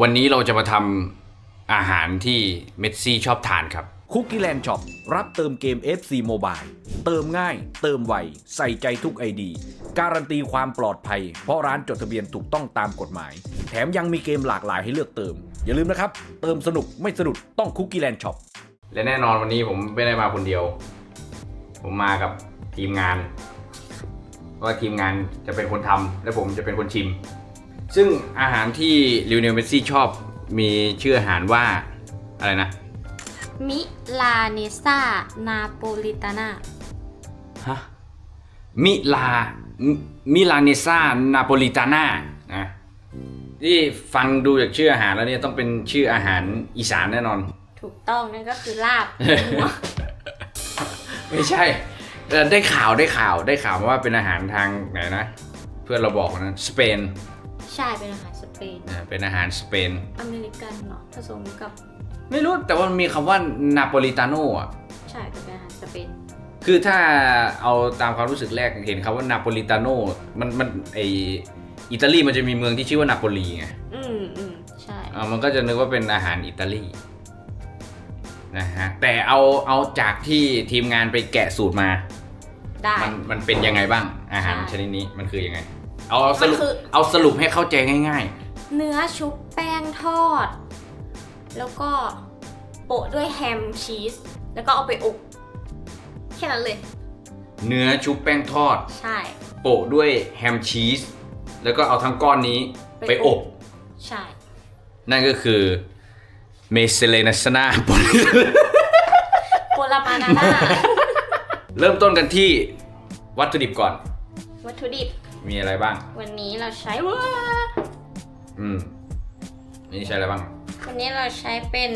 วันนี้เราจะมาทำอาหารที่เมสซี่ชอบทานครับ คุกกี้แลนด์ช็อปรับเติมเกม FC Mobile เติมง่าย เติมไว ใส่ใจทุกไอดี การันตีความปลอดภัย เพราะร้านจดทะเบียนถูกต้องตามกฎหมาย แถมยังมีเกมหลากหลายให้เลือกเติม อย่าลืมนะครับ เติมสนุกไม่สะดุดต้องคุกกี้แลนด์ช็อปและแน่นอนวันนี้ผมไม่ได้มาคนเดียว ผมมากับทีมงานว่าทีมงานจะเป็นคนทำและผมจะเป็นคนชิม ซึ่งอาหารที่ลิวเนลเมสซี่ชอบมีชื่ออาหารว่าอะไรนะ มิลาเนซ่านาโปลิตาน่าฮะ มิลามิมิลาเนซ่านาโปลิตาน่านะที่ฟังดูจากชื่ออาหารแล้วเนี่ยต้องเป็นชื่ออาหารอีสานแน่นอน ถูกต้องนั่นก็คือลาบ ไม่ใช่เอ่อได้ข่าวได้ข่าวได้ข่าวมาว่าเป็นอาหารทางไหนนะ เพื่อนเราบอกนะ สเปน ใช่เป็นอาหารสเปนอ่าเป็นอาหารสเปน อเมริกันเนาะผสมกับไม่รู้แต่ว่ามันมีคำว่านาโปลิตาโน่อะใช่เป็นอาหารสเปนคือถ้าเอาตามความรู้สึกแรกเห็นคำว่านาโปลิตาโน่มันมันไออิตาลีมันจะมีเมืองที่ชื่อว่านาโปลีไงอืมอืมใช่ อ่ามันก็จะนึกว่าเป็นอาหารอิตาลีนะฮะแต่เอาเอาจากที่ทีมงานไปแกะสูตรมา ได้ มันมันเป็นยังไงบ้างอาหารใช่ ชนิดนี้มันคือยังไง เอาเอาสรุปมันคือ เอาสรุปให้เข้าใจง่าย เนื้อชุบแป้งทอด แล้วก็โปะด้วยแฮมชีส แล้วก็เอาไปอบแค่นั้นเลย ๆ เนื้อชุบแป้งทอด ใช่ โปะด้วยแฮมชีส แล้วก็เอาทั้งก้อนนี้ไปอบใช่ นั่นก็คือเมเซเลนัสนาโปลามานาน่า เริ่มต้นกันที่วัตถุดิบก่อน วัตถุดิบ มีอะไรบ้าง วันนี้เราใช้ว้าอืมนี่ใช้อะไรบ้าง วันนี้เราใช้เป็น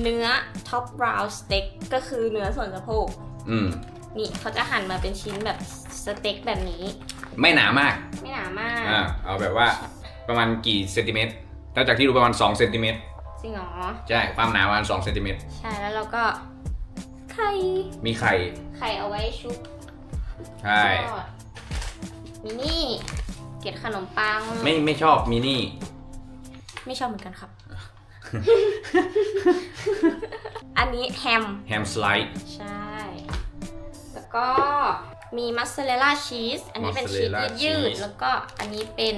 เนื้อท็อปบราวน์สเต็กก็คือเนื้อส่วนสะโพกอืม นี่เขาจะหั่นมาเป็นชิ้นแบบสเต็กแบบนี้ ไม่หนามาก ไม่หนามากอ่าเอาแบบว่าประมาณกี่เซนติเมตรถ้าจากที่ดูประมาณ2เซนติเมตรจริงเหรอ ใช่ ความหนาประมาณ2เซนติเมตรใช่แล้วเราก็ไข่ มีไข่ ไข่เอาไว้ชุบใช่ ทอด มินี่ เกล็ดขนมปัง ไม่ไม่ชอบมินี่ ไม่ชอบเหมือนกันครับ อันนี้แฮม แฮมสไลด์ ใช่ แล้วก็มีมัสซาเรลล่าชีส อันนี้เป็นชีส mozzarella ยืด cheese ๆแล้วก็อันนี้เป็น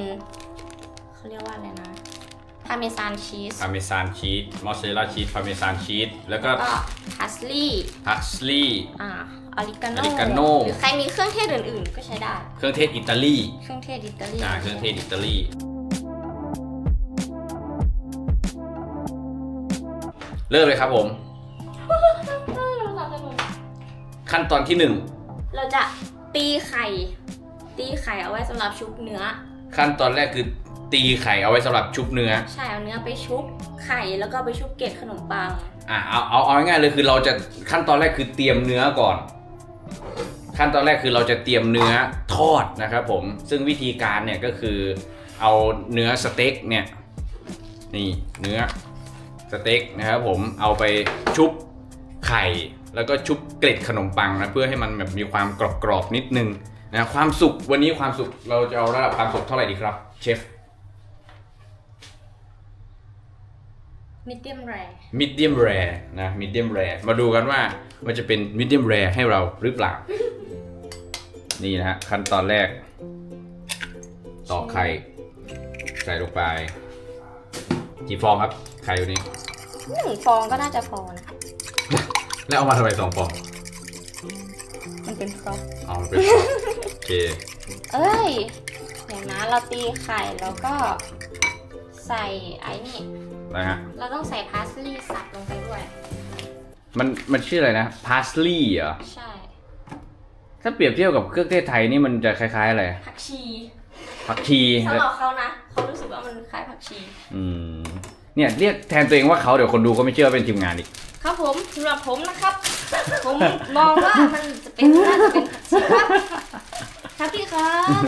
เขาเรียกว่าอะไรนะ พาเมซานชีส พาเมซานชีส มอสซาเรลล่าชีส พาเมซานชีส แล้วก็ก็พาสลีย์พาสลีย์อ่าออริกาโน oregano หรือใครมีเครื่องเทศอื่นๆ ก็ใช้ได้ เครื่องเทศอิตาลีเครื่องเทศอิตาลี อ่าเครื่องเทศอิตาลีเริ่มเลยครับผม ขั้นตอนที่หนึ่งเราจะตีไข่ ตีไข่เอาไว้สำหรับชุบเนื้อ ขั้นตอนแรกคือตีไข่เอาไว้สำหรับชุบเนื้อ ใช่เอาเนื้อไปชุบไข่แล้วก็ไปชุบเกล็ดขนมปัง อะเอาเอาเอาง่ายๆเลยคือเราจะขั้นตอนแรกคือเตรียมเนื้อก่อน ขั้นตอนแรกคือเราจะเตรียมเนื้อทอดนะครับผมซึ่งวิธีการเนี่ยก็คือเอาเนื้อสเต็กเนี่ยนี่เนื้อสเต็กนะครับผมเอาไปชุบไข่ แล้วก็ชุบเกล็ดขนมปังนะเพื่อให้มันแบบมีความกรอบๆนิดนึง นะความสุกวันนี้ความสุกเราจะเอาระดับความสุกเท่าไหร่ดีครับ เชฟมิเดียมแรมิดเดียมแรนะมิดเดียมแรมาดูกันว่ามันจะเป็นมิดเดียมแรให้เราหรือเปล่า นี่นะฮะขั้นตอนแรก ตอกไข่ใส่ลงไป กี่ฟองครับ ไข่อยู่นี้หนึ่งฟองก็น่าจะพอนะแล้วเอามาทำไมสองฟองมัน เป็นฟองเอามันเป็นฟองโอเคเอ้ย เดี๋ยวนะเราตีไข่แล้วก็ใส่ไอ้นี่นะฮะ เราต้องใส่พาสลีย์สับลงไปด้วย มันมันชื่ออะไรนะพาสลีย์เหรอ ใช่ ถ้าเปรียบเทียบกับเครื่องเทศไทยนี่มันจะคล้ายๆอะไรผักชีผักชีสำหรับเขานะเขารู้สึกว่ามันคล้ายผักชี อืมเนี่ยเรียกแทนตัวเองว่าเขาเดี๋ยวคนดูก็ไม่เชื่อว่าเป็นทีมงานอีก ครับผมสำหรับผมนะครับ ผมมองว่ามันจะเป็นน่าจะเป็นผักชีครับครับพี่ครับ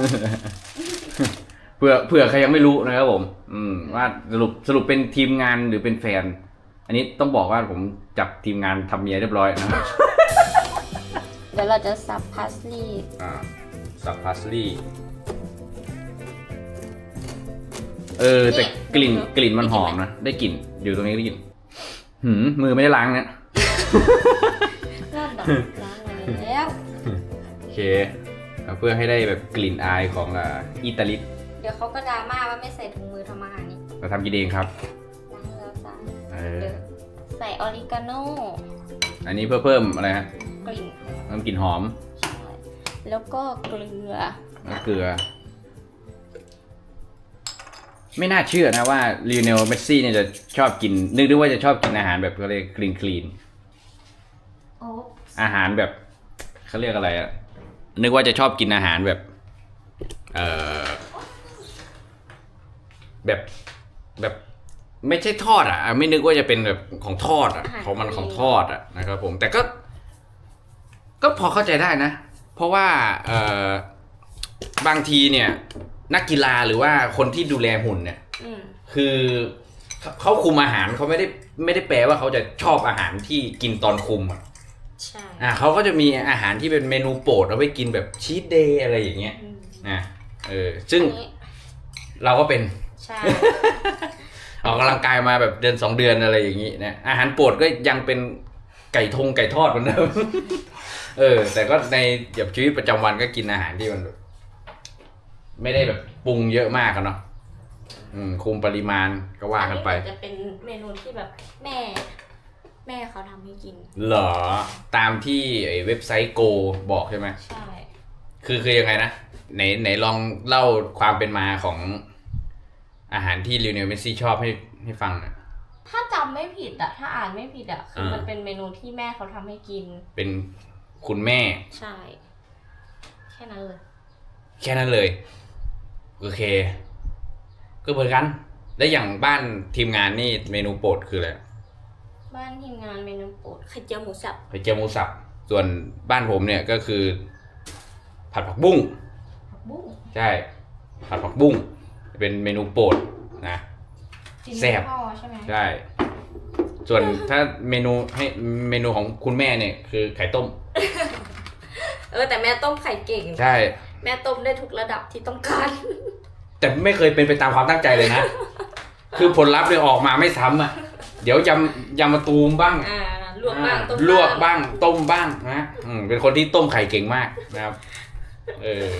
เผื่อเผื่อใครยังไม่รู้นะครับผม อืม ว่าสรุปสรุปเป็นทีมงานหรือเป็นแฟน อันนี้ต้องบอกว่าผมจับทีมงานทำเมียเรียบร้อยนะครับเดี๋ยวเราจะสับพาสลีย์อ่าสับพาสลีย์เออ แต่นี่กลิ่นดูกลิ่นมันได้หกลิ่อนมไหมนะ ได้กลิ่นอยู่ตรงนี้ได้กลิ่นหืมมือไม่ได้ล้างเนี่ย รอดดอกล้างมาแล้ว โอเคเอาเพื่อให้ได้แบบกลิ่นอายของอ่าอิตาลีเดี๋ยวเขาก็ดราม่าว่าไม่ใส่ถุงมือทำอาหารนี่เราทำกินเองครับ ล้างแล้วจ้ะเออ เดี๋ยวใส่ออริกาโน่อันนี้เพื่อเพิ่มอะไรฮะกลิ่นเพิ่มกลิ่นหอม ใช่แล้วก็เกลือ แล้วเกลือ ไม่น่าเชื่อนะว่าลีโอเนลเมสซี่เนี่ยจะชอบกิน นึกดูว่าจะชอบกินอาหารแบบเขาเรียกคลีนคลีนโอ้อาหารแบบเขาเรียกอะไรอะนึกว่าจะชอบกินอาหารแบบ เออแบบแบบไม่ใช่ทอดอะ ไม่นึกว่าจะเป็นแบบของทอดอะ ของมันของทอดอะนะครับผม แต่ก็ ก็พอเข้าใจได้นะ เพราะว่าเออบางทีเนี่ย นักกีฬาหรือว่าคนที่ดูแลหุ่นเนี่ยอืมคือเขาเขาคุมอาหารเขาไม่ได้ไม่ได้แปลว่าเขาจะชอบอาหารที่กินตอนคุมอะใช่อ่าเขาก็จะมีอาหารที่เป็นเมนูโปรดเอาไว้กินแบบชีตเดย์อะไรอย่างเงี้ยอืมนะเออซึ่งอันนี้เราก็เป็น ใช่ ออกกำลังกายมาแบบเดือนสองเดือนอะไรอย่างงี้นะอาหารโปรดก็ยังเป็นไก่ทงไก่ทอดเหมือนเดิม เออ แต่ก็ในแบบชีวิตประจำวันก็กินอาหารที่มันแบบ ไม่ได้แบบปรุงเยอะมากอะเนาะอืมคุมปริมาณก็ว่ากันไปอัจะเป็นเมนูที่แบบแม่ แม่เขาทำให้กิน เหรอ ตามที่ไอ้เว็บไซต์โกบอกใช่ไหม ใช่ คือคือยังไงนะ ไหนไหนลองเล่าความเป็นมาของอาหารที่ลิวเนลเมสซี่ชอบให้ให้ฟังหน่อย ถ้าจำไม่ผิดอะถ้าอ่านไม่ผิดอะคืออ่ามั มันเป็นเมนูที่แม่เขาทำให้กิน เป็นคุณแม่ ใช่ แค่นั้นเลย แค่นั้นเลย โอเค ก็เหมือนกัน แล้วอย่างบ้านทีมงานนี่เมนูโปรดคืออะไรบ้านทีมงานเมนูโปรดไข่เจียวหมูสับไข่เจียวหมูสับ ส่วนบ้านผมเนี่ยก็คือ ผัดผักบุ้ง ผักบุ้งใช่ ผัดผักบุ้ง เป็นเมนูโปรดนะจิ้มแซ่บ พ่อใช่ไหมใช่ ส่วนถ้าเมนูให้เมนูของคุณแม่เนี่ยคือไข่ต้ม เออแต่แม่ต้มไข่เก่ง ใช่ แม่ต้มได้ทุกระดับที่ต้องการ แต่ไม่เคยเป็นไปตามความตั้งใจเลยนะ คือผลลัพธ์เนี่ยออกมาไม่ซ้ำอะ เดี๋ยวยำยำมาตูมบ้างอ่าลวกบ้างต้มลวกบ้างต้มบ้างนะอืมเป็นคนที่ต้มไข่เก่งมากนะครับ เออ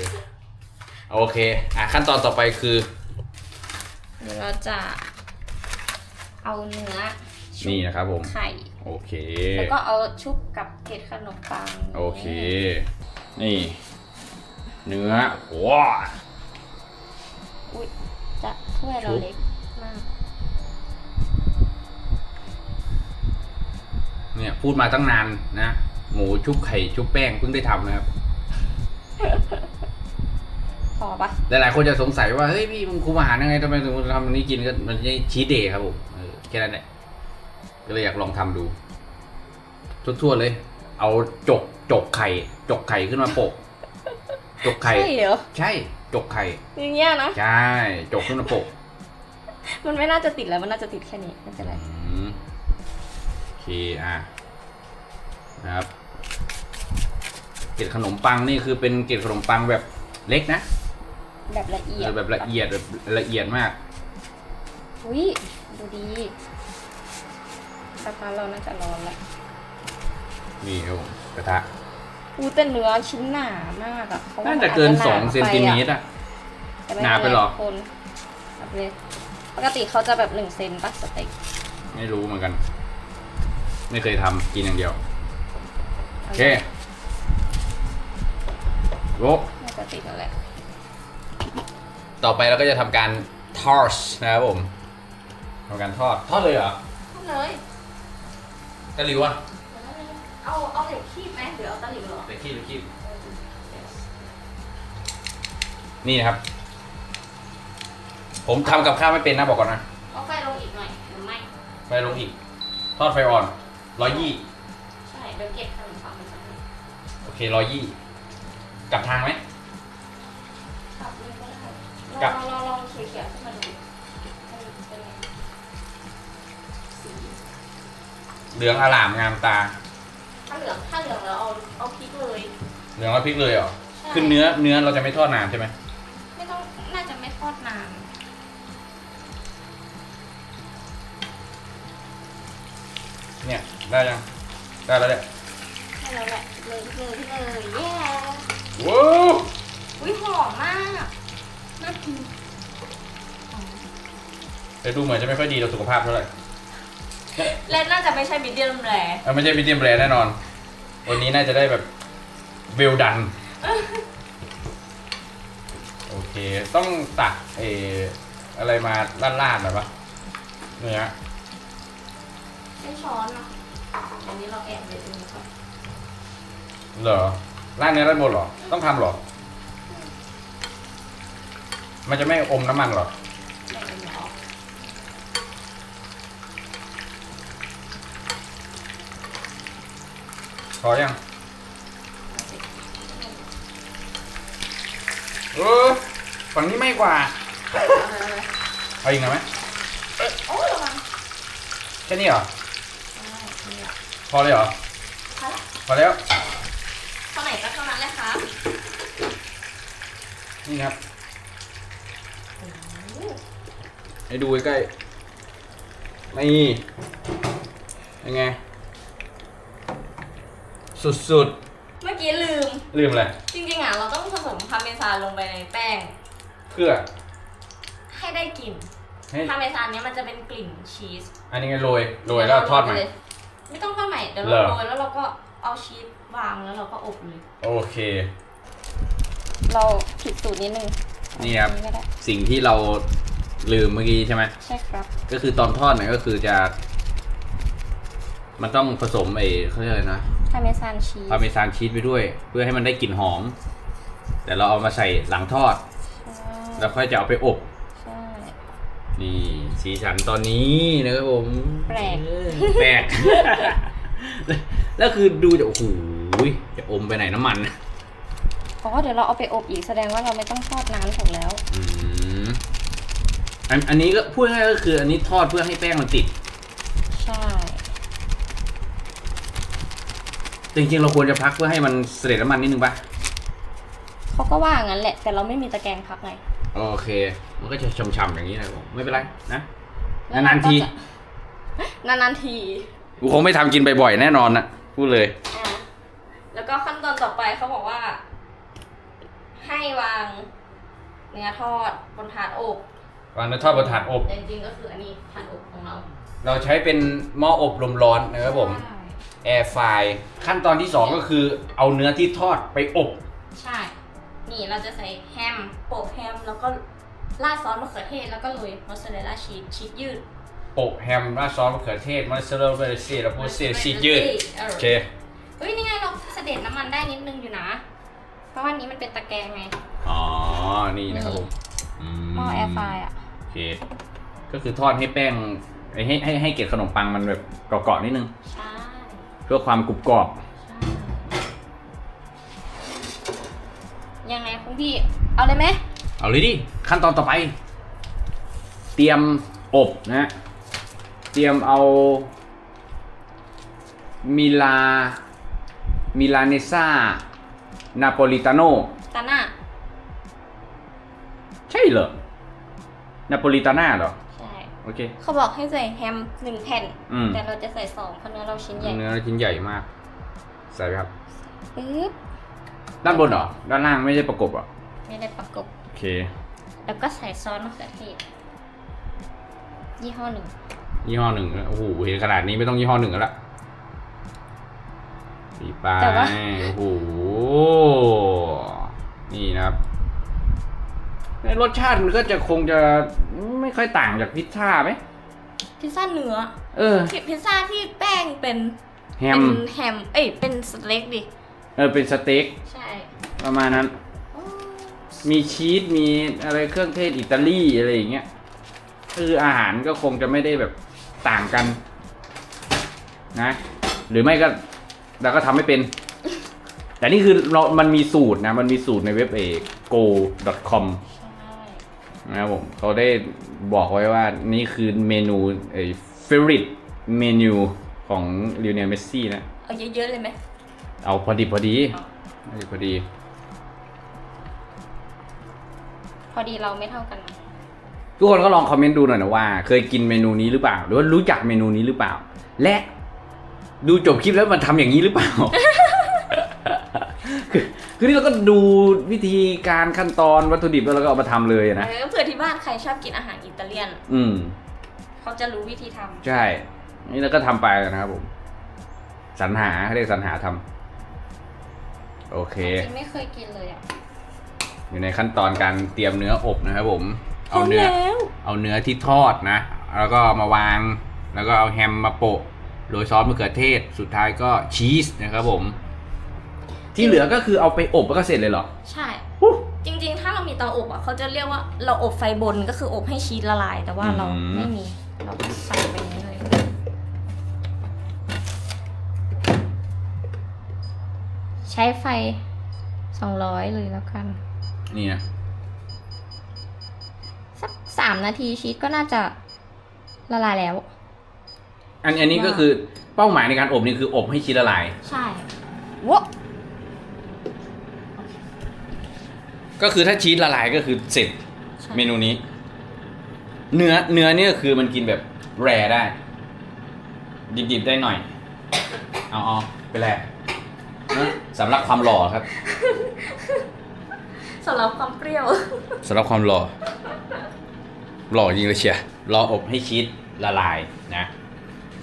โอเค อะขั้นตอนต่อไปคือ เดี๋ยวเราจะเอาเนื้อชุบนี่นะครับผม ไข่ โอเค แล้วก็เอาชุบกับเกล็ดขนมปังโอเค นี่ เนื้อว้าอุ้ยจะถ้วยเราชุบเล็กมาก เนี่ยพูดมาตั้งนานนะ หมูชุบไข่ชุบแป้งเพิ่งได้ทำนะครับ พอปะหลายๆคนจะสงสัยว่า เฮ้ยพี่มึงคุมอาหารยังไงทำไมถึงทำอันนี้กินก็มันไม่ชีสเดย์ครับผมเออแค่นั้นแหละก็เลยอยากลองทำดูทั่วๆเลย เอาจกจกไข่ จกไข่ขึ้นมาโปะ จกไข่ใช่เหรอใช่จกไข่อย่างเงี้ยนะใช่จกขึ้นมาโปะมันไม่น่าจะติดแล้วมันน่าจะติดแค่นี้ไม่เป็นไรอืมโอเคอะนะครับเกล็ดขนมปังนี่คือเป็นเกล็ดขนมปังแบบเล็กนะแบบละเอียดแบบละเอียดแบบละเอียดมากอุ้ยดูดีกระทะเราน่าจะร้อนแล้วนี่ครับผมกระทะ อู้แต่เนื้อชิ้นหนามากอะพรว่น่าจะเกินมัสองาเซนติเมตรอะอะ แต่ม่หนาไปเหรอ คนแบบเลยปกติเขาจะแบบหนึ่งเซนปะสเต็กไม่รู้เหมือนกัน ไม่เคยทำกินอย่างเดียว โอเคโลน่าจะติดแล้วแหละต่อไปเราก็จะทำการทอสนะครับผมทำการทอด ทอดเลยเหรอเอาเลยตะหลิวอะ เอาเอาเหล็กคีบไหมหรือเอาตะหลิวเหรอตะคีบตะคีบนี่นะครับ ผมทำกับข้าวไม่เป็นนะบอกก่อนนะเอาไฟลงอีกหน่อยหรือไม่ ไฟลงอีก ทอดไฟอ่อนร้อยยี่ใช่เดี๋ยวเก็บขนมปังมันจะให้โอเคร้อยยี่กลับทางไหมกลับเลยก็ได้กลับลองลองลองเขี่ยๆขึ้นมาดูให้เป็นไงสีเหลืองอลามงามตา ถ้าเหลืองถ้าเหลืองแล้วเอาเอาพริกเลย เหลืองแล้วพริกเลยเหรอใช่ คือเนื้อเนื้อเราจะไม่ทอดนานใช่ไหมไม่ต้องน่าจะไม่ทอดนานเนี่ยได้ยังได้แล้วแหละได้แล้วแหละเลยพริเลยเลยเย้ว้าวอ้ยหอมมากน่ากินแต่ดูเหมือนจะไม่ค่อยดีต่อสุขภาพเท่าไหร่ และน่าจะไม่ใช่มิเดียมแรเอ้าไม่ใช่มีเดียมแรแน่นอน วันนี้น่าจะได้แบบเวลดัน โอเค ต้องตักเอออะไรมาล่าดๆหน่อยปะเนื้อใช้ช้อนเนาะอันนี้เราแอบไปดูก่อนเหรอล่าดเนื้อด้านบนเหรอ ต้องทำเหรอ มันจะไม่อมน้ำมันเหรอ แบ่งเป็นหมอ พอยังเออฝั่งนี้ไม่กว่า เอาอีกหน่อยไหมโอ้ยระวังแค่นี้เหรออ่านี่แหละพอเลยเหรอพอละพอแล้วเท่าไหร่ก็เท่านั้นแหละครับนี่ครับโอ้โหให้ดูใกล้ๆนี่ยังไง สุดเมื่อกี้ลืม ๆ ลืมอะไรจริงๆอะเราต้องผสมพาร์เมซานลงไปในแป้ง เพื่อให้ได้กลิ่นให้พาร์เมซานเนี้ยมันจะเป็นกลิ่นชีสอันนี้ไงโรยโรยแล้วทอดใหม่เยวเราโรยไปเลยไม่ต้องทอดใหม่เดี๋ยวเหรเราอโรยแล้วเราก็เอาชีสวางแล้วเราก็อบเลยโอเค เราผิดสูตรนิดนึงนี่ครับก็ได้สิ่งที่เราลืมเมื่อกี้ใช่ไหม ใช่ครับ ก็คือตอนทอดเนี่ยก็คือจะ มันต้องผสมไอ้เขาเรียกอะไรนะ พาร์เมซานชีสพาร์เมซานชีสไปด้วย เพื่อให้มันได้กลิ่นหอม แต่เราเอามาใส่หลังทอด แล้วค่อยจะเอาไปอบใช่นี่สีสันตอนนี้นะครับผม แปลกเออแปลกแล้วคือดูจะโอ้โหจะอมไปไหนน้ำมันอ๋อเดี๋ยวเราเอาไปอบอีกแสดงว่าเราไม่ต้องทอดนานถูกแล้วอืมอันอันนี้ก็พูดง่ายๆก็คืออันนี้ทอดเพื่อให้แป้งมันติด ใช่ จริงๆเราควรจะพักเพื่อให้มันเสด็จน้ำมันนิดนึงปะเขาก็ว่างั้นแหละ แต่เราไม่มีตะแกรงพักไงโอเค มันก็จะช่ำๆอย่างนี้นะครับผมไม่เป็นไรนะแล้วนานๆทีเรก็จะนานๆทีกูคงไม่ทำกินบ่อยๆแน่นอนนะพูดเลย อะแล้วก็ขั้นตอนต่อไปเขาบอกว่า ให้วางเนื้อทอดบนถาดอบวางเนื้อทอดบนถาดอบ แต่จริงๆก็คืออันนี้ถาดอบของเรา เราใช้เป็นหม้ออบลมร้อนนะครับผมใช่ แอร์ไฟขั้นตอนที่ 2 ก็คือเอาเนื้อที่ทอดไปอบ ใช่ นี่เราจะใส่แฮมโปะแฮมแล้วก็ราดซอสมะเขือเทศแล้วก็โรยมอสซาเรลล่าชีสชีสยืดโปะแฮมราดซอสมะเขือเทศมอสซาเรลล่าชีสแล้วก็เศษชีสยืดเออโอเคเฮ้ยนี่ไงเราเสด็จน้ำมันได้นิดนึงอยู่นะ เพราะว่านี้มันเป็นตะแกรงไง อ๋อ นี่นะครับผมหม้อแอร์ไฟอะโอเค ก็คือทอดให้แป้งให้ให้ให้เกล็ดขนมปังมันแบบเกาะๆนิดนึง ใช่เพื่อความกรุบกรอบ ยังไงคุณพี่ เอาเลยไหม เอาเลยดิขั้นตอนต่อไป เตรียมอบนะฮะเตรียมเอามิลามิลาเนซ่านาโปลิตาโนตาน่าใช่เหรอนาโปลิตาน่าเหรอใช่ โอเค เขาบอกให้ใส่แฮมหนึ่งแผ่น อืม แต่เราจะใส่สองเพราะเนื้อเราชิ้นใหญ่เนื้อชิ้นใหญ่มาก ใส่ไปครับ ปึ๊บด้านบนเหรอ ด้านล่างไม่ได้ประกบเหรอ ไม่ได้ประกบ โอเค แล้วก็ใส่ซอสมะเขือเทศยี่ห้อหนึ่ง ยี่ห้อหนึ่งโอ้โหเห็นขนาดนี้ไม่ต้องยี่ห้อหนึ่งแล้วละสีปลาแต่ว่า โอ้โห นี่นะครับใน รสชาติมันก็จะคงจะไม่ค่อยต่างจากพิซซ่าไหมพิซซ่าเนื้อเออพิซซ่าที่แป้งเป็นแฮเป็มนแฮมเอ้ยเป็นสเต็กดิเออเป็นสเต็กใช่ประมาณนั้นอืมมีชีสมีอะไรเครื่องเทศอิตาลีอะไรอย่างเงี้ยคืออาหารก็คงจะไม่ได้แบบต่างกัน นะ หรือไม่ก็เราก็ทำไม่เป็น แต่นี่คือเรา มันมีสูตรนะ มันมีสูตรในเว็บเอก go.com ใช่ นะครับผมเขาได้บอกไว้ว่านี่คือเมนูไอ้ favorite เมนูของลิ o เนลเมสซี่นะ เอาเยอะๆเลยไหม เอาพอดีพอดีอ๋อพอดีพอดี พอดีเราไม่เท่ากันนะทุกคนก็ลองคอมเมนต์ดูหน่อยนะว่า เคยกินเมนูนี้หรือเปล่า หรือว่ารู้จักเมนูนี้หรือเปล่า และดูจบคลิปแล้วมันทำอย่างนี้หรือเปล่า คือคือนี่เราก็ดูวิธีการขั้นตอนวัตถุดิบแล้วเราก็เอามาทำเลยนะ เออเผื่อที่บ้านใครชอบกินอาหารอิตาเลียน อืม เขาจะรู้วิธีทำใช่ นี่เราก็ทำไปนะครับผม สรรหาเขาเรียกสรรหาทำโอเค จริงไม่เคยกินเลยอะอยู่ในขั้นตอนการเตรียมเนื้ออบนะครับผม เอาเนื้อ แล้วเอาเนื้อที่ทอดนะ แล้วก็มาวาง แล้วก็เอาแฮมมาโปะ โรยซอสมะเขือเทศ สุดท้ายก็ชีสนะครับผม ที่เหลือก็คือเอาไปอบแล้วก็เสร็จเลยเหรอ ใช่จริงๆ ถ้าเรามีเตาอบอะเขาจะเรียกว่าเราอบไฟบนก็คืออบให้ชีสละลาย แต่ว่าเราอืม ไม่มีเราก็ใส่ไปอย่างนี้เลยใช้ไฟ 200 เลยแล้วกัน นี่นะสักสามนาทีชีสก็น่าจะละลายแล้ว อันอันนี้ก็คือเป้าหมายในการอบนี่คืออบให้ชีสละลาย ใช่วะ ก็คือถ้าชีสละลายก็คือเสร็จใช่เมนูนี้ เนื้อเนื้อเนี่ยคือมันกินแบบแรได้ ดิบๆได้หน่อย เอาเอาไปแรนะสำหรับความหล่อครับสำหรับความเปรี้ยว สำหรับความหล่อ หล่อจริงเลยเชียร์รออบให้ชีสละลายนะ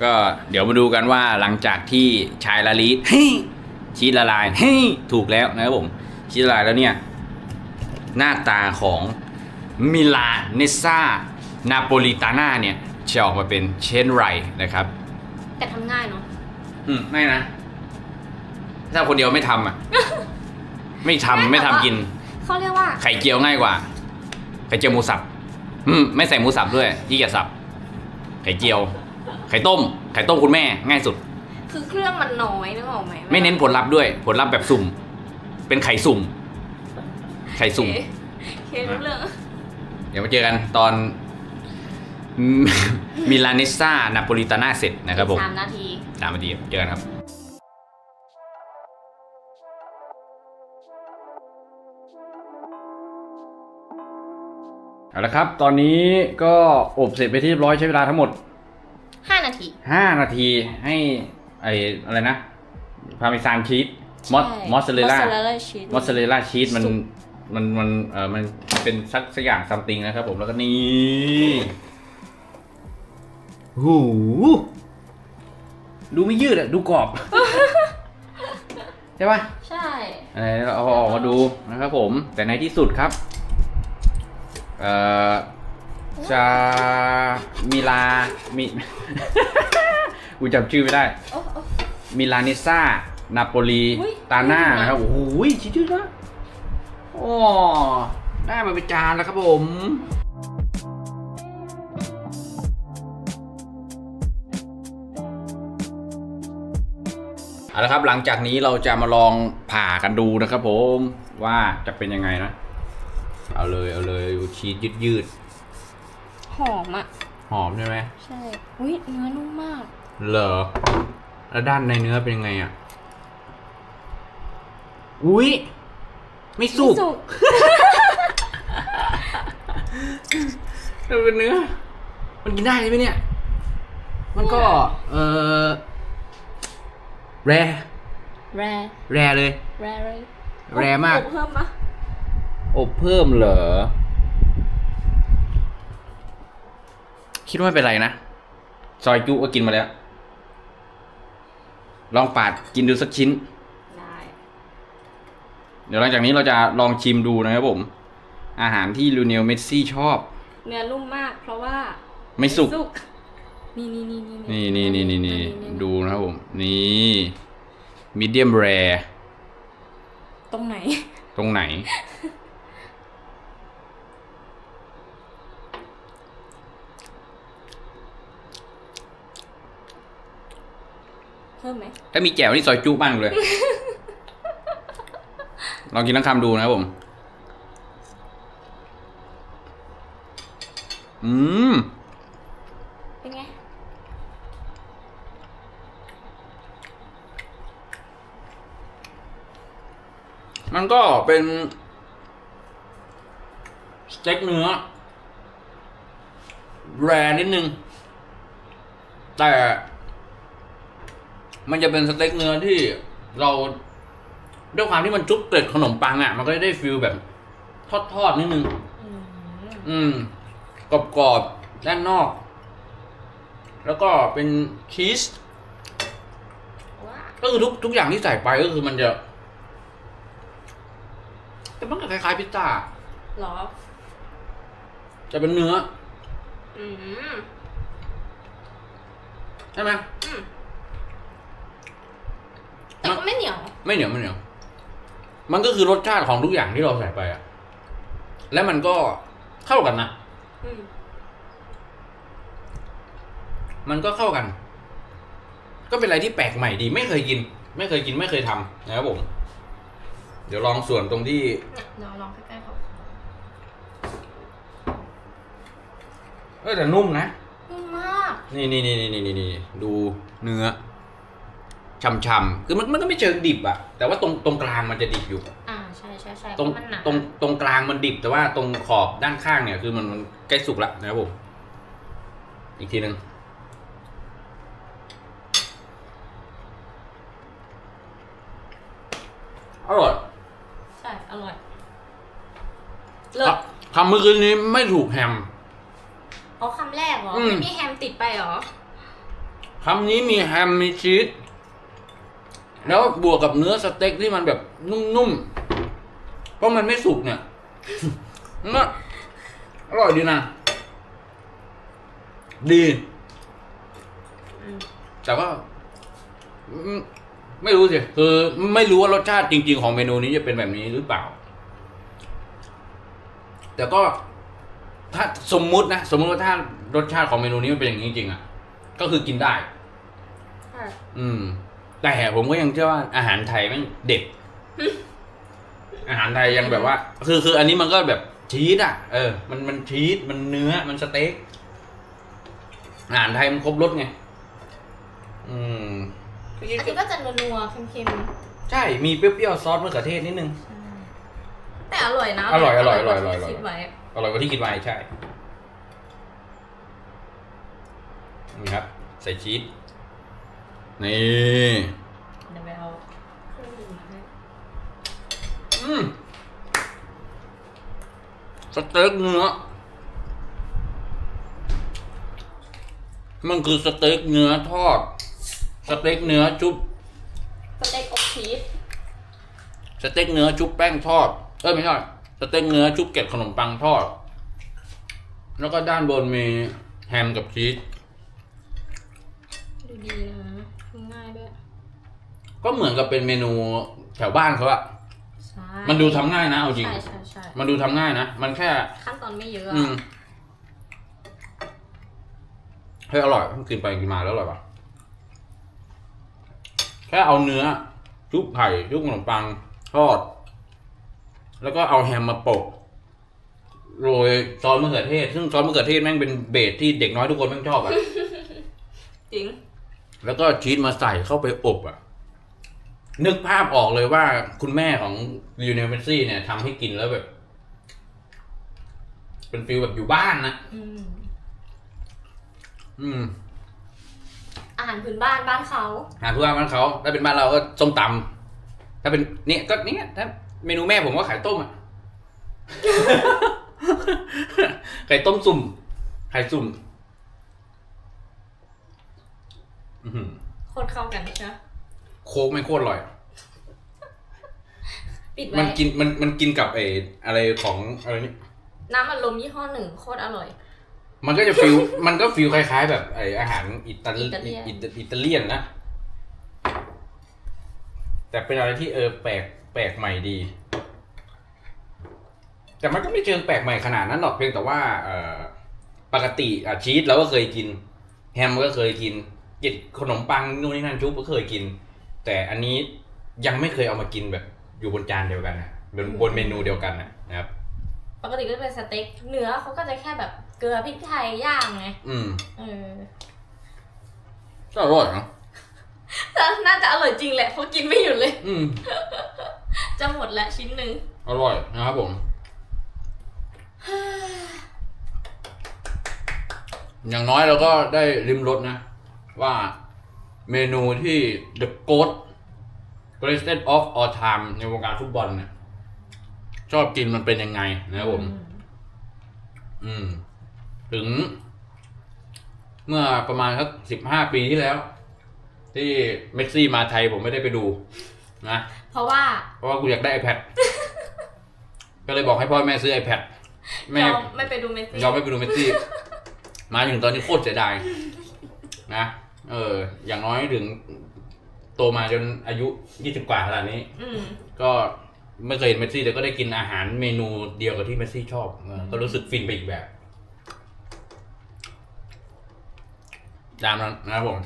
ก็เดี๋ยวมาดูกันว่าหลังจากที่ชายละลิเฮ้ยชีสละลายเฮ้ยถูกแล้วนะครับผมชีสละลายแล้วเนี่ย หน้าตาของมิลาเนซ่านาโปลิตาน่าเนี่ยจะออกมาเป็นเช่นไรนะครับ แต่ทำง่ายเนาะอืมไม่นะ ถ้าคนเดียวไม่ทำอะ ไม่ทำไม่ทำกิน เขาเรียกว่า ไข่เจียวง่ายกว่า ไข่เจียวหมูสับ อืมไม่ใส่หมูสับด้วยยี่เกียจสับ ไข่เจียว ไข่ต้ม ไข่ต้มคุณแม่ ง่ายสุด คือเครื่องมันน้อยนึกออกไหมไม่เน้นผลลัพธ์ด้วย ผลลัพธ์แบบสุ่ม เป็นไข่สุ่ม ไข่สุ่มโอเคโอเครู้เรื่องเดี๋ยวมาเจอกันตอน มิลานเนซ่านาโปลิตาน่าเสร็จนะครับผมสามนาทีตามมาดีเจอกันครับเอาละครับ ตอนนี้ก็อบเสร็จไปที่เรียบร้อยใช้เวลาทั้งหมดห้านาที 5 นาทีให้ไออะไรนะพาเมซานชีสมอสมอสซาเรลล่ามอสซาเรลล่าชีสมอสซาเรลล่าชีสมันสุก มันมันเออมันเป็นสักสักอย่างซัมติงนะครับผมแล้วก็นี่หูดูไม่ยืดอะดูกรอบ ใช่ปะใช่ เออเราเอาออกมาดูนะครับผม แต่ในที่สุดครับ เอ่อชามิลามิ กูจำชื่อไม่ได้ โอ้โอ้ มิลานิซ่า นาโปลี อุ๊ยตาน่าอุ๊ยนะครับ โอ้โหชิชื่อนะ โอ้ได้มาเป็นจานแล้วครับผมเอาละครับหลังจากนี้เราจะมาลองผ่ากันดูนะครับผมว่าจะเป็นยังไงนะ เอาเลยเอาเลยชีสยืดยืดหอมอะๆหอมใช่ไหมใช่อุ้ยเนื้อนุ่มมาก เหรอ แล้วด้านในเนื้อเป็นยังไงอะ อุ้ย ไม่สุกไม่สุก มันเป็นเนื้อ มันกินได้ใช่ไหมเนี่ย มันก็ เออแรแรแรเลย แรเลยแรมาก อบเพิ่มปะอบเพิ่มเหรอ คิดว่าไม่เป็นไรนะ ซอยจุก็กินมาแล้ว ลองปาดกินดูสักชิ้นได้ เดี๋ยวหลังจากนี้เราจะลองชิมดูนะครับผม อาหารที่ลูเนลเมสซี่ชอบ เนื้อนุ่มมาก เพราะว่าไม่สุก นี่นี่นี่นี่นี่นี่นี่นี่อัดูนะครับผม นี่มีเดียมแรตรงไหน ตรงไหน เพิ่มไหมถ้ามีแจ่วนี่ซอยจุบ้างเลย ลองกินทั้งคำดูนะครับผม อืม เป็นไง มันก็เป็น สเต็กเนื้อ แรนิดนึง แต่ มันจะเป็นสเต็กเนื้อที่เรา ด้วยความที่มันจุ๊บเกล็ดขนมปังอะ มันก็จะได้ฟิลแบบ ทอดๆนิดนึงอืมอืมกรอบๆด้านนอก แล้วก็เป็นชีสว้าก็คือทุกทุกอย่างที่ใส่ไปก็คือมันจะแต่มันก็คล้ายๆพิซซ่าเหรอ จะเป็นเนื้อ อืมใช่ไหมอืมแต่ก็ไม่เหนียว ไม่เหนียว ไม่เหนียว มันก็คือรสชาติของทุกอย่างที่เราใส่ไปอะและมันก็เข้ากันนะอืมมันก็เข้ากัน ก็เป็นอะไรที่แปลกใหม่ดี ไม่เคยกิน ไม่เคยกินไม่เคยทำนะครับผม เดี๋ยวลองส่วนตรงที่ เนี่ยเราลองใกล้ๆเขาเออแต่นุ่มนะ นุ่มมาก นี่นี่นี่นี่นี่นี่ดูเนื้อ ช่ำๆคือมันมันก็ไม่เชิงดิบอะแต่ว่าตรงตรงกลางมันจะดิบอยู่ อ่าใช่ใช่ใช่ตรงเพาะมันหนาตรงตรงกลางมันดิบ แต่ว่าตรงขอบด้านข้างเนี่ยคือมันมันใกล้สุกแล้วนะครับผมอีกทีหนึ่งอร่อยใช่อร่อยเลิศคำเมื่อกี้นี้ไม่ถูกแฮมเอาคำแรกเหรออืม ไม่มีแฮมติดไปเหรอ คำนี้มีแฮมมีชีส แล้วบวกกับเนื้อสเต็กที่มันแบบนุ่มๆ เพราะมันไม่สุกเนี่ยมันก็อร่อยดีนะ ดีอืมแต่ว่าอืมไม่รู้สิคือไม่รู้ว่ารสชาติจริง ๆ ของเมนูนี้จะเป็นแบบนี้หรือเปล่า แต่ก็ถ้าสมมุตินะสมมุติว่าถ้ารสชาติของเมนูนี้มันเป็นอย่างนี้จริงๆอะ ก็คือกินได้ใช่อืม แต่ผมก็ยังเชื่อว่าอาหารไทยแมันเด็ด อาหารไทยยังแบบว่า คือคืออันนี้มันก็แบบชีสอะ เออ มันมันชีสมันเนื้อมันสเต็กอาหารไทยมันครบรสไง อืม อันนี้ก็จะนัวๆเค็มใช่ มีเปรี้ยวๆซอสมะเขือเทศนิดนึงๆใช่แต่อร่อยนะอร่อยอร่อยอร่อยอร่อยกว่าที่คิดไว้อร่อยกว่าที่คิดไว้ใช่ นี่ครับ ใส่ชีส นี่เดี๋ยวไปเอาเครื่องดื่มมาให้อืมสเต็กเนื้อ มันคือสเต็กเนื้อทอด สเต็กเนื้อชุบ สเต็กอบชีสสเต็กเนื้อชุบแป้งทอด เอ้ยไม่ใช่ สเต็กเนื้อชุบเกล็ดขนมปังทอด แล้วก็ด้านบนมีแฮมกับชีส ดูดีนะง่ายด้วย ก็เหมือนกับเป็นเมนูแถวบ้านเขาอะใช่มันดูทำง่ายนะเอาจริง ใช่ใช่ใช่มันดูทำง่ายนะ มันแค่ ขั้นตอนไม่เยอะอือะมเฮ้ยอร่อยกินไปกินมาแล้วอร่อยปะแค่เอาเนื้อชุบไข่ชุบขนมปังทอด แล้วก็เอาแฮมมาโปะโรยซอสมะเขือเทศ ซึ่งซอสมะเขือเทศแม่งเป็นเบสที่เด็กน้อยทุกคนแม่งชอบอะ จริง แล้วก็ชีสมาใส่เข้าไปอบอะ นึกภาพออกเลยว่าคุณแม่ของลิวเนลเมสซี่เนี่ยทำให้กินแล้วแบบ เป็นฟิลแบบอยู่บ้านนะอืมอืมอาหารพื้นบ้านบ้านเขาหาเพื่อนบ้านเขาถ้าเป็นบ้านเราก็ส้มตำถ้าเป็นเนี่ยก็เนี่ยถ้าเมนูแม่ผมก็ไข่ต้มอะ ไข่ต้มสุ่ม ไข่สุ่ม อื้อหือโคตรเข้ากันใช่ไหม โค้กไม่งโคตรอร่อย ปิดมัไว้นกินมันมันกินกับไอ้อะไรของอะไรนี่น้ำอัดลมยี่ห้อหนึ่งโคตรอร่อย มันก็จะฟิลมันก็ฟิลคล้าย ๆ แบบไออาหารอิตาลีอิตาเลียนอิตาอิตาเลียนนะ แต่เป็นอะไรที่เออแปลกแปลกใหม่ดี แต่มันก็ไม่เชิงแปลกใหม่ขนาดนั้นหรอกเพียงแต่ว่าเออปกติอะชีสเราก็เคยกิน แฮมก็เคยกินกินขนมปังนู่นนี่นั่นชุบก็เคยกิน แต่อันนี้ยังไม่เคยเอามากินแบบอยู่บนจานเดียวกันนะบนบนเมนูเดียวกันนะนะครับ ปกติก็จะเป็นสเต็กเนื้อเขาก็จะแค่แบบเกลือพริกไทยย่างไงอืมเออก็อร่อยนะแต่น่าจะอร่อยจริงแหละเพราะกินไม่หยุดเลย อืมจะหมดละชิ้นหนึ่งอร่อยนะครับผม อย่างน้อยเราก็ได้ริมรสนะ ว่า เมนูที่ The GOAT Greatest of All Time ในวงการฟุตบอลเนี่ยชอบกินมันเป็นยังไงนะครับผม อืม ถึง เมื่อประมาณสักสิบห้าปีที่แล้ว ที่เมสซี่มาไทยผมไม่ได้ไปดู นะเพราะว่า เพราะว่ากูอยากได้ iPad ก็เลยบอกให้พ่อแม่ซื้อ iPad แม่ยอมไม่ไปดูเมสซี่ยอมไม่ไปดูเมสซี่ มาถึงตอนนี้โคตรเสียดายนะ เออ อย่างน้อยถึงโตมาจนอายุยี่สิบกว่าขนาดนี้ อืม ก็ไม่เคยเห็นเมสซี่แต่ก็ได้กินอาหารเมนูเดียวกับที่เมสซี่ชอบเออก็รู้สึกฟินไปอีกแบบตามนั้นนะครับผม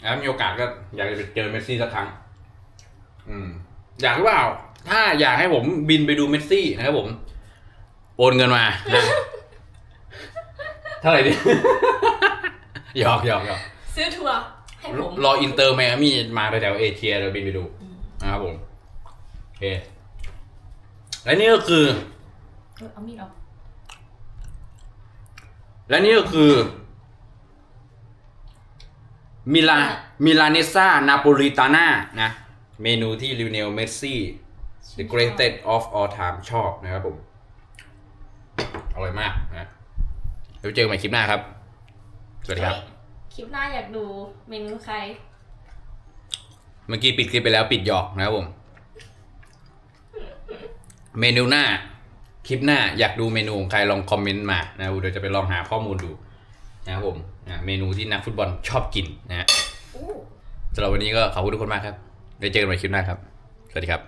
แล้วมีโอกาสก็อยากจะไปเจอเมสซี่สักครั้ง อืม อยากหรือเปล่า ถ้าอยากให้ผมบินไปดูเมสซี่นะครับผม โอนเงินมานะ เท่าไหร่ดิ หยอกหยอกหยอก ซื้อทัวร์ให้ผมรออินเตอร์ไมอามี่มาแถวๆเอเชียเราบินไปดูนะครับผมโอเคและนี่ก็คือเออเอามีดออกและนี่ก็คือมิลามิลานเนซ่านาโปลิตาน่านะเมนูที่ลิวเนลเมสซี่ the greatest of all time ชอบนะครับผม อร่อยมากนะเดี๋ยวเจอกันใหม่คลิปหน้าครับ สวัสดีครับค ลิปหน้าอยากดูเมนูใคร เมื่อกี้ปิดคลิปไปแล้วปิดหยอกนะครับผม เมนูหน้า คลิปหน้าอยากดูเมนูของใครลองคอมเมนต์มานะครับเดี๋ยวจะไปลองหาข้อมูลดูนะครับผมอะเมนูที่นักฟุตบอลชอบกินนะฮะอู้สำหรับวันนี้ก็ขอบคุณทุกคนมากครับได้เจอกันใหม่คลิปหน้าครับ สวัสดีครับ